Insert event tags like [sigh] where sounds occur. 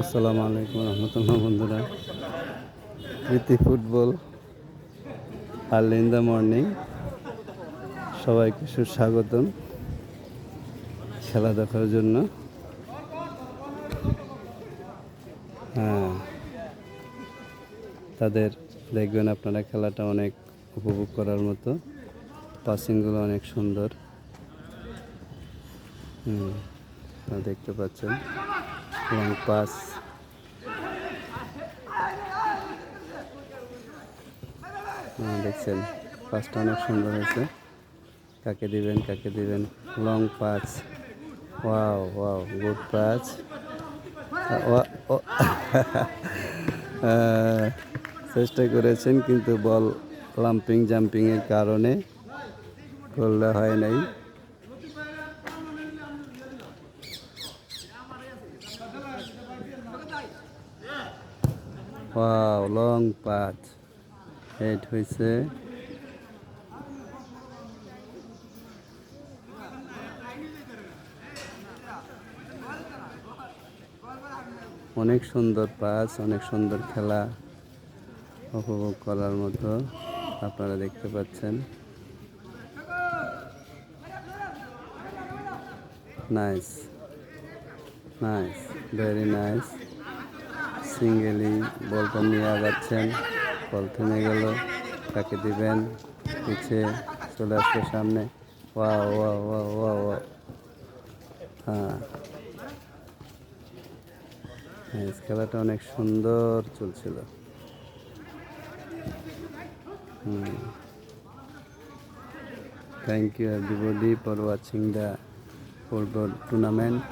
আসসালামু আলাইকুম রহমতুল্লাহ বন্ধুরা। প্রীতি football early in the morning. সবাইকে সুস্বাগতম খেলা দেখার জন্য। হ্যাঁ তাদের দেখবেন আপনারা খেলাটা অনেক উপভোগ করার মতো। পাসিংগুলো অনেক সুন্দর। হুম দেখতে পাচ্ছেন। লং পাস হ্যাঁ, দেখছেন পাসটা অনেক সুন্দর হয়েছে। কাকে দিবেন কাকে দিবেন? Long pass wow wow good pass. [laughs] চেষ্টা করেছেন কিন্তু বল লাম্পিং জাম্পিংয়ের কারণে করলে হয় নাই। ওয়াও লং পাথ হেড হয়েছে। অনেক সুন্দর পাস, অনেক সুন্দর খেলা উপভোগ করার মতো আপনারা দেখতে পাচ্ছেন। Nice nice very nice singly বলটা নিয়ে আগাচ্ছেন। বল থেমে গেল, তাকে দিবেন, পিছে চলে আসবে সামনে। ওয়া ওয়া ওয়া ওয়া ওয়া হ্যাঁ। খেলাটা অনেক সুন্দর চলছিল। Thank you everybody for watching the football tournament